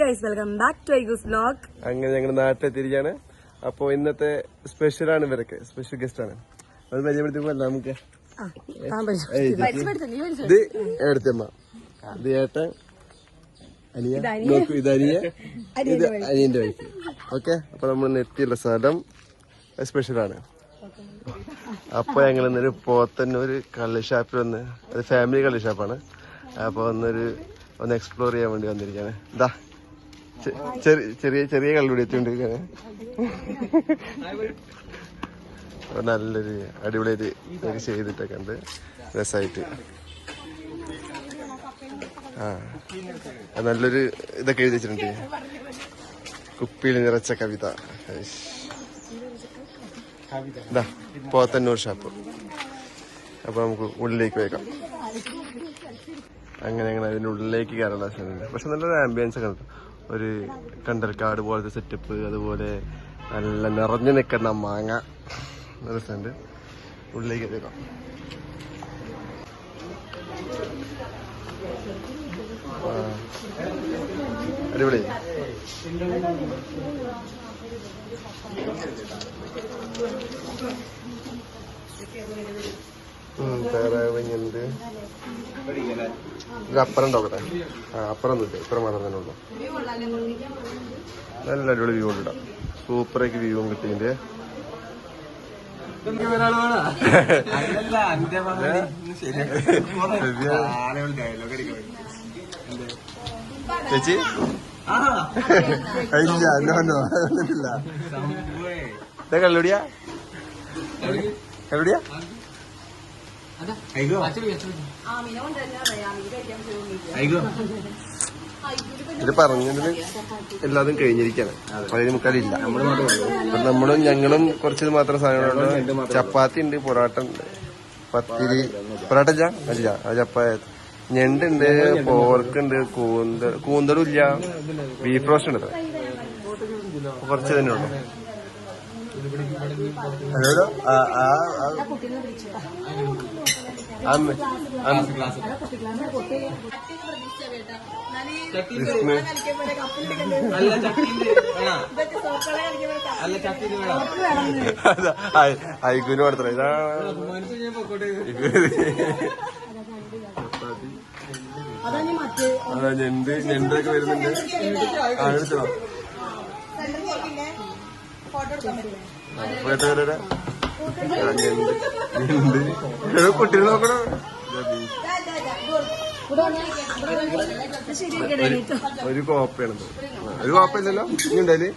Guys welcome back to ഐഗൂസ് blog അങ്ങനെ ഞങ്ങൾ നാട്ടിലെത്തിയിരിക്കുകയാണ്. അപ്പൊ ഇന്നത്തെ സ്പെഷ്യൽ ആണ് ഇവരൊക്കെ. സ്പെഷ്യൽ ഗസ്റ്റ് ആണ്. അത് പരിചയപ്പെടുത്തിയപ്പോ നമുക്ക്? ഇത് എടുത്തമ്മ. ഇത് ഏട്ടൻ അനിയ നോക്കൂ ഇത് അനിയ ഇത് അനിയന്റെ വൈഫ് ഓക്കെ അപ്പൊ നമ്മൾ എത്തിയുള്ള സ്ഥലം സ്പെഷ്യൽ ആണ്. അപ്പൊ ഞങ്ങൾ ഇന്നൊരു ഒരു കള്ളി ഷാപ്പിൽ വന്ന് അത് ഫാമിലി കള്ളി ഷാപ്പാണ് അപ്പൊ ഒന്നൊരു ഒന്ന് എക്സ്പ്ലോർ ചെയ്യാൻ വേണ്ടി വന്നിരിക്കുകയാണ്. ഇതാ ചെറിയ ചെറിയ കള്ളുകൂടി എത്തിക്കൊണ്ടിരിക്കാണ് നല്ലൊരു അടിപൊളിയായിട്ട് ഇതൊക്കെ ചെയ്തിട്ടൊക്കെ ഉണ്ട് രസമായിട്ട് ആ നല്ലൊരു ഇതൊക്കെ എഴുതി വെച്ചിട്ടുണ്ട്. കുപ്പിയിൽ നിറച്ച കവിത. പോത്തന്നൂർ ഷാപ്പ്. അപ്പൊ നമുക്ക് ഉള്ളിലേക്ക് വേക്കാം അങ്ങനെ അങ്ങനെ അതിന്റെ ഉള്ളിലേക്ക് കയറേണ്ട ആവശ്യമില്ല പക്ഷെ നല്ലൊരു ആംബിയൻസ് ഒക്കെ ഉണ്ട്. ഒരു കണ്ടൽക്കാട് പോലത്തെ സെറ്റപ്പ് അതുപോലെ നല്ല നിറഞ്ഞു നിൽക്കുന്ന മാങ്ങ. രസമുണ്ട് ഉള്ളിലേക്ക് എത്തിക്കാം. അടിപൊളി അടിപൊളി. ഉം, താറാവിങ്ങുണ്ട് ഇത് അപ്പുറം ഒന്നുമില്ല ഇപ്പുറം മാത്രം തന്നെ നല്ല അടിപൊളി വ്യൂ ഉണ്ട് സൂപ്പറായിട്ട് വ്യൂ കിട്ടിയതിന്റെ ചേച്ചി? ഇല്ല നോ നോ ഇല്ല കള്ളുടിയാ? കള്ളുടിയാ? ഇത് പറഞ്ഞതിന് എല്ലാതും കഴിഞ്ഞിരിക്കാണ്. പതിനു മുക്കാലില്ല അപ്പൊ നമ്മളും ഞങ്ങളും കുറച്ച് മാത്രം സാധനങ്ങളുണ്ട് ചപ്പാത്തി ഉണ്ട് പൊറോട്ട ഉണ്ട്. പത്തിരി. പൊറോട്ട അല്ല ചപ്പാത്തി. ഞണ്ടുണ്ട് പോർക്ക് ഉണ്ട് കൂന്തൽ. കൂന്തലും ഇല്ല. ബീഫ് റോസ്റ്റ് ഉണ്ട്. കുറച്ച് തന്നെ ഉള്ളു. ഹലോ ആ ആ ആ അമ്മ അമ്മ വിഷ്ണു നല്ല ചട്ടിന്റെ വേണോ? നല്ല ചട്ടിന്റെ വേണോ? അതാ, ഞെണ്ട് ഞെണ്ടൊക്കെ കൊടുത്തത് ഇതാ മനസ്സിൽ ഞാൻ പൊക്കോട്ടെ. അതാ ഞണ്ട് ഞണ്ടൊക്കെ വരുന്നുണ്ട് ആ എടുത്തോ beef. ഒരു- കോപ്പയാണത് ഒരു കോപ്പയില്ലല്ലോ? ഇനി ഉണ്ടല്ലേ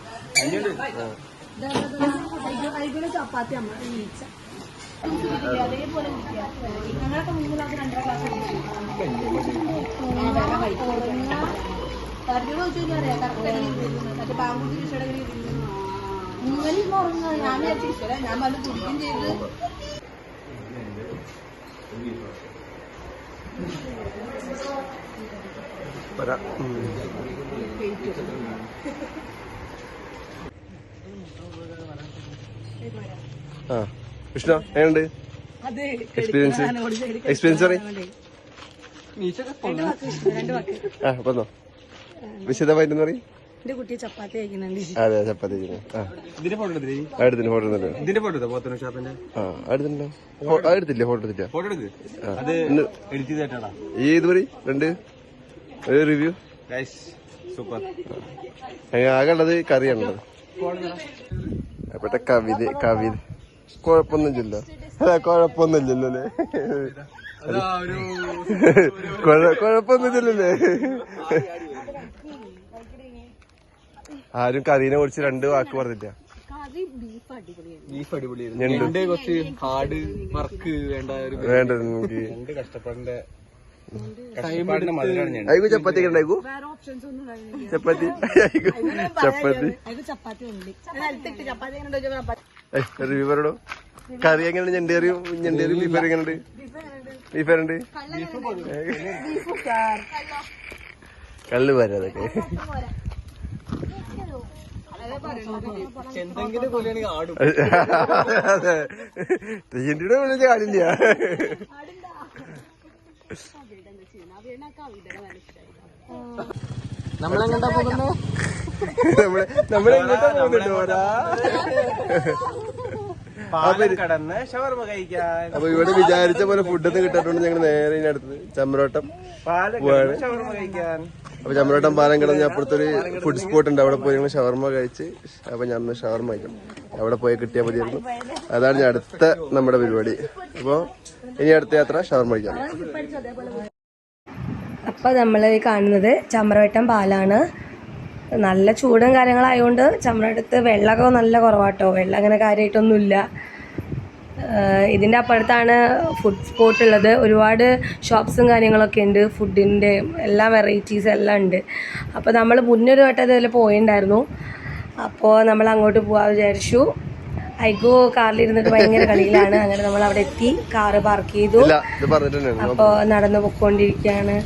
ചപ്പാത്തി ഞാൻ വന്ന് കുടിക്കും ചെയ്ത്. ആ കൃഷ്ണ എങ്ങനെയുണ്ട് എക്സ്പീരിയൻസ് എക്സ്പീരിയൻസ് പറയും ആ പറഞ്ഞോ വിശദമായിട്ട് പറയും അതെ ചപ്പാത്തി ഇതിന്റെ ഫോട്ടോ എടുത്തില്ലേ? അടുത്തിന് ഫോട്ടോ എടുത്തില്ല ഇതിന്റെ ഫോട്ടോ എടുത്തോ? പോത്തന ഷാപ്പിന്റെ? ആ അടുത്തുണ്ടോ ആ, എടുത്തില്ലേ ഫോട്ടോ എടുത്തില്ല ഫോട്ടോ എടുക്ക്. പറയും രണ്ട്. ഒരു റിവ്യൂ സൂപ്പർ കറിയാണുള്ളത് അപ്പോഴത്തെ കവിത കവിത? കുഴപ്പമൊന്നുമില്ലല്ലോ. അല്ല? കുഴപ്പമൊന്നുമില്ലല്ലോ അല്ലേ? കുഴപ്പമൊന്നുമില്ലല്ലേ ആരും കറീനെ കുറിച്ച് രണ്ട് വാക്ക് പറഞ്ഞില്ല ബീഫ് അടിപൊളിയായിരുന്നു. കുറച്ച് ഹാർഡ് വർക്ക് വേണ്ട വേണ്ട എനിക്ക് കഷ്ടപ്പാടിന്റെ അയക്കു ചപ്പാത്തി ഒക്കെ വേറെ ഓപ്ഷൻസ് ഒന്നും ഉണ്ടായിരുന്നില്ല ചപ്പാത്തി. ചപ്പാത്തി. അതിന് ചപ്പാത്തി ഉണ്ട് ചപ്പാത്തി എങ്ങനെ ഉണ്ടോ ചപ്പാത്തി. റിവ്യൂ പറയടോ. കറി എങ്ങനെയുണ്ട്? ഞണ്ട് കറിയും ഞണ്ട് കറിയും ബീഫ് കറി എങ്ങനെയുണ്ട്? ബീഫ് കറി ഉണ്ട് കല്ല് പോരാ. അതെ തെയ്യന്റെ വിളിച്ച കാടില്ല നമ്മളെങ്ങോട്ടാ പോകുന്നത് നമ്മൾ നമ്മളെങ്ങോട്ടാ പോകുന്നുണ്ട് ഓരാ പാലം കടന്ന് ഷവർമ കഴിക്കാൻ അപ്പൊ ഇവിടെ വിചാരിച്ച പോലെ ഫുഡൊന്നും കിട്ടാത്തോണ്ട് ഞങ്ങൾ നേരെ അടുത്ത് ചമ്രോട്ടം പാലം ഷവർമ കഴിക്കാൻ. അപ്പൊ ചമ്മരോട്ടം പാലം കിടന്ന് അപ്പുറത്തൊരു ഫുഡ് സ്പോട്ട് ഉണ്ട്. അവിടെ പോയി ഞങ്ങൾ ഷവർമ കഴിച്ച്. അപ്പൊ ഞാൻ ഷവർമ കഴിക്കും. അവിടെ പോയി കിട്ടിയാൽ മതിയായിരുന്നു. അതാണ് ഞാൻ അടുത്ത നമ്മുടെ പരിപാടി. അപ്പൊ ഇനി അടുത്ത യാത്ര ഷവർമ കഴിക്കാം അപ്പൊ നമ്മൾ കാണുന്നത് ചമ്രവട്ടം പാലാണ്. നല്ല ചൂടും കാര്യങ്ങളായതുകൊണ്ട് ചമ്രവട്ടത്ത് വെള്ളമൊക്കെ നല്ല കുറവാട്ടോ. വെള്ളം അങ്ങനെ കാര്യമായിട്ടൊന്നുമില്ല ഇതിന്റെ അപ്പുറത്താണ് ഫുഡ് സ്പോട്ട് ഉള്ളത്. ഒരുപാട് ഷോപ്സും കാര്യങ്ങളൊക്കെ ഉണ്ട്. ഫുഡിന്റെ എല്ലാ വെറൈറ്റീസ് എല്ലാം ഉണ്ട്. അപ്പോൾ നമ്മൾ മുന്നൊരു വട്ടം ഇതുപോലെ പോയിണ്ടായിരുന്നു. അപ്പോൾ നമ്മൾ അങ്ങോട്ട് പോകാൻ വിചാരിച്ചു. ഐഗോ കാറിലിരുന്നിട്ട് ഭയങ്കര കളിയിലാണ്. അങ്ങനെ നമ്മൾ അവിടെ എത്തി. കാറ് പാർക്ക് ചെയ്തു. അപ്പോൾ അപ്പോൾ നടന്നു പൊക്കോണ്ടിരിക്കുകയാണ്.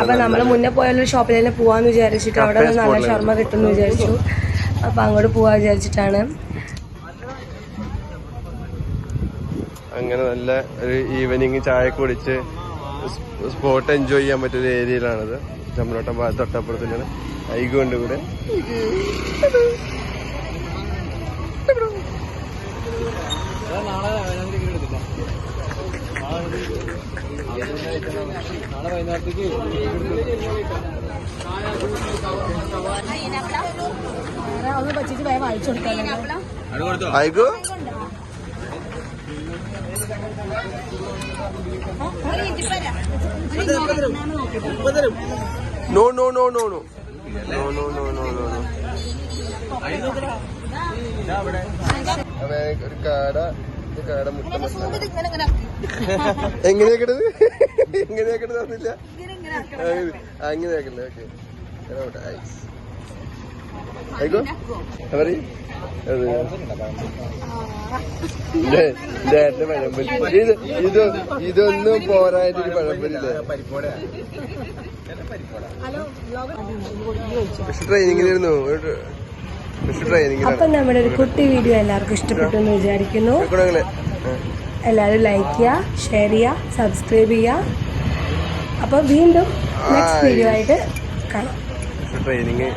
അപ്പൊ നമ്മൾ മുന്നേ പോയാലൊരു ഷോപ്പിൽ തന്നെ പോവാന്ന് വിചാരിച്ചിട്ട് അവിടെ നല്ല ഷർമ്മ കിട്ടുമെന്ന് വിചാരിച്ചു. അപ്പൊ അങ്ങോട്ട് പോവാ വിചാരിച്ചിട്ടാണ്. അങ്ങനെ നല്ല ഒരു ഈവനിങ് ചായ കുടിച്ച് സ്പോട്ട് എൻജോയ് ചെയ്യാൻ പറ്റിയ ഏരിയയിലാണിത് ചമ്മലോട്ടം ഭാഗത്ത് തൊട്ടപ്പുറത്ത് കൂടെ ഐഗു ഉണ്ട് ഇവിടെ ഒന്ന് പറ്റിച്ച് വേഗം വായിച്ചു കൊടുക്കാനല്ലോ ഐഗു no no no no no no no no no no no ഒരു കാട കാട മുട്ട എങ്ങനെയാക്കണത് എങ്ങനെയാക്കണത് അറിയില്ല അങ്ങനെ ഓക്കെ. ആയിക്കോ? പറയും പഴംപൊരി ഇത് ഇത് ഇതൊന്നും പോരായിട്ടൊരു പഴംപൊരില്ലേ ട്രെയിനിങ്ങിലായിരുന്നു ട്രെയിനിങ്ങിലാണ് അപ്പൊ നമ്മുടെ ഒരു കുട്ടി വീഡിയോ എല്ലാവർക്കും ഇഷ്ടപ്പെട്ടു എന്ന് വിചാരിക്കുന്നു എല്ലാരും എല്ലാവരും ലൈക്ക് ചെയ്യുക ഷെയർ ചെയ്യുക സബ്സ്ക്രൈബ് ചെയ്യുക അപ്പൊ വീണ്ടും നെക്സ്റ്റ് വീഡിയോ ആയിട്ട് കാണാം. ട്രെയിനിങ്